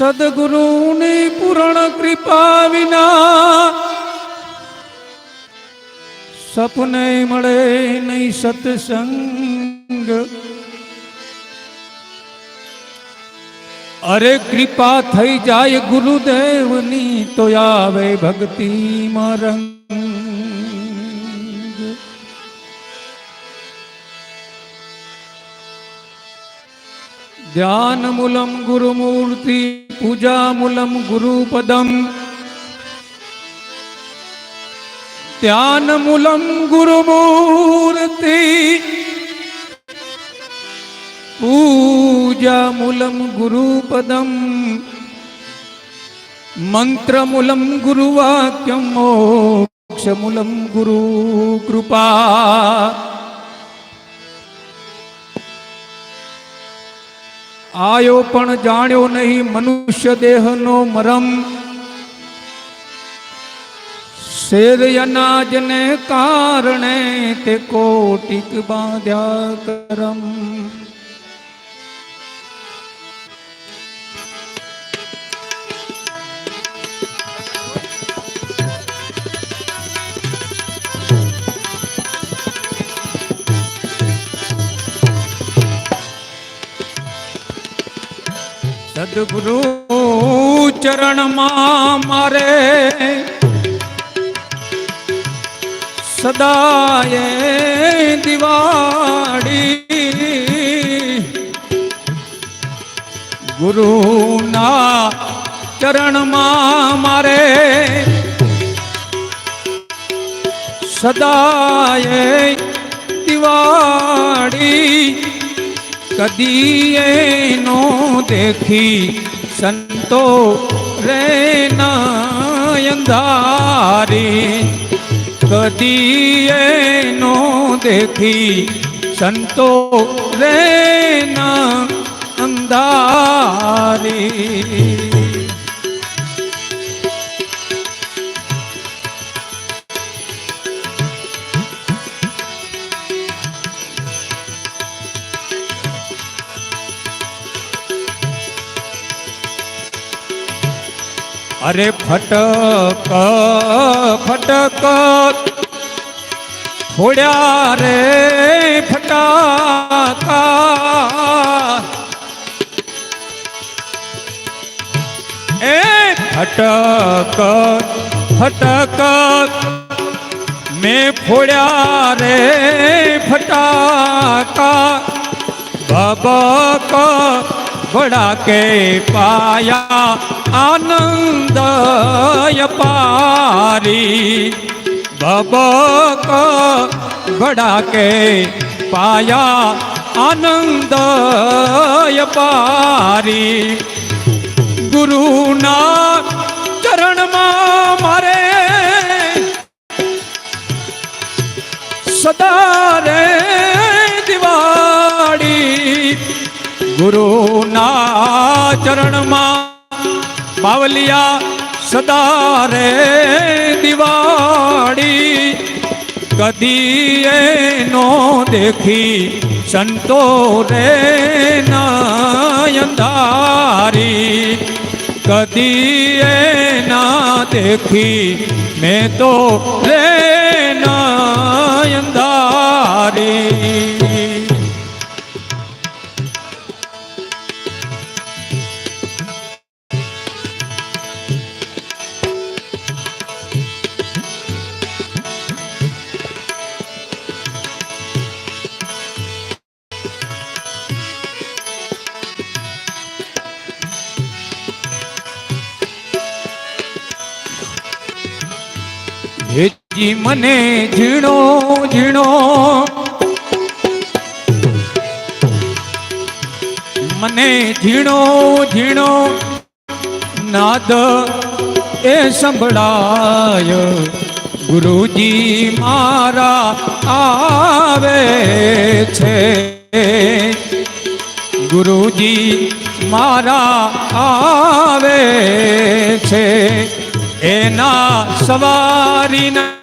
सदगुरु ने पूर्ण कृपा विना सपने मड़े नहीं सत्संग। अरे कृपा थी जाए गुरुदेव, नी तो आवे भक्ति मरंग। ध्यान मूलम गुरुमूर्ति पूजामूलं गुरुपदम्। ध्यानमूलं गुरुमूर्ति। पूजामूलं गुरुपदम्। मन्त्रमूलं गुरुवाक्यं मोक्षमूलं गुरुकृपा આયો પણ જાણ્યો નહીં મનુષ્ય દેહનો મરમ. શેર અનાજને કારણે તે કોટિક બાંધ્યા કરમ. સદગુરુ ચરણમાં મારે સદાય દિવાળી ગુરુના ચરણમાં મારે સદાય દિવાળી કદી એનો દેખી સંતો રે અંધારી. કદી એનો દેખી સંતો રે અંધારી. અરે ફટક ફટક. ફોડ્યા રે ફટાકા. એ ફટક ફટક. મેં ફોડ્યા રે ફટાકા. બબક ભડાકે પાયા આનંદ પારી. બબક ભડાકે પાયા આનંદ પારી. ગુરુના ચરણમાં મારે સદા રે ગુરુના ચરણમાં બાવલિયા સદા રે દિવાળી કદી એનો દેખી સંતો રે અંધારી કદી એના દેખી મેં તો રે અંધારી હેજી મને ઝીણો ઝીણો. મને ઝીણો ઝીણો. નાદ એ સંભળાય. ગુરુજી મારા આવે છે. ગુરુજી મારા આવે છે. એના સવારીના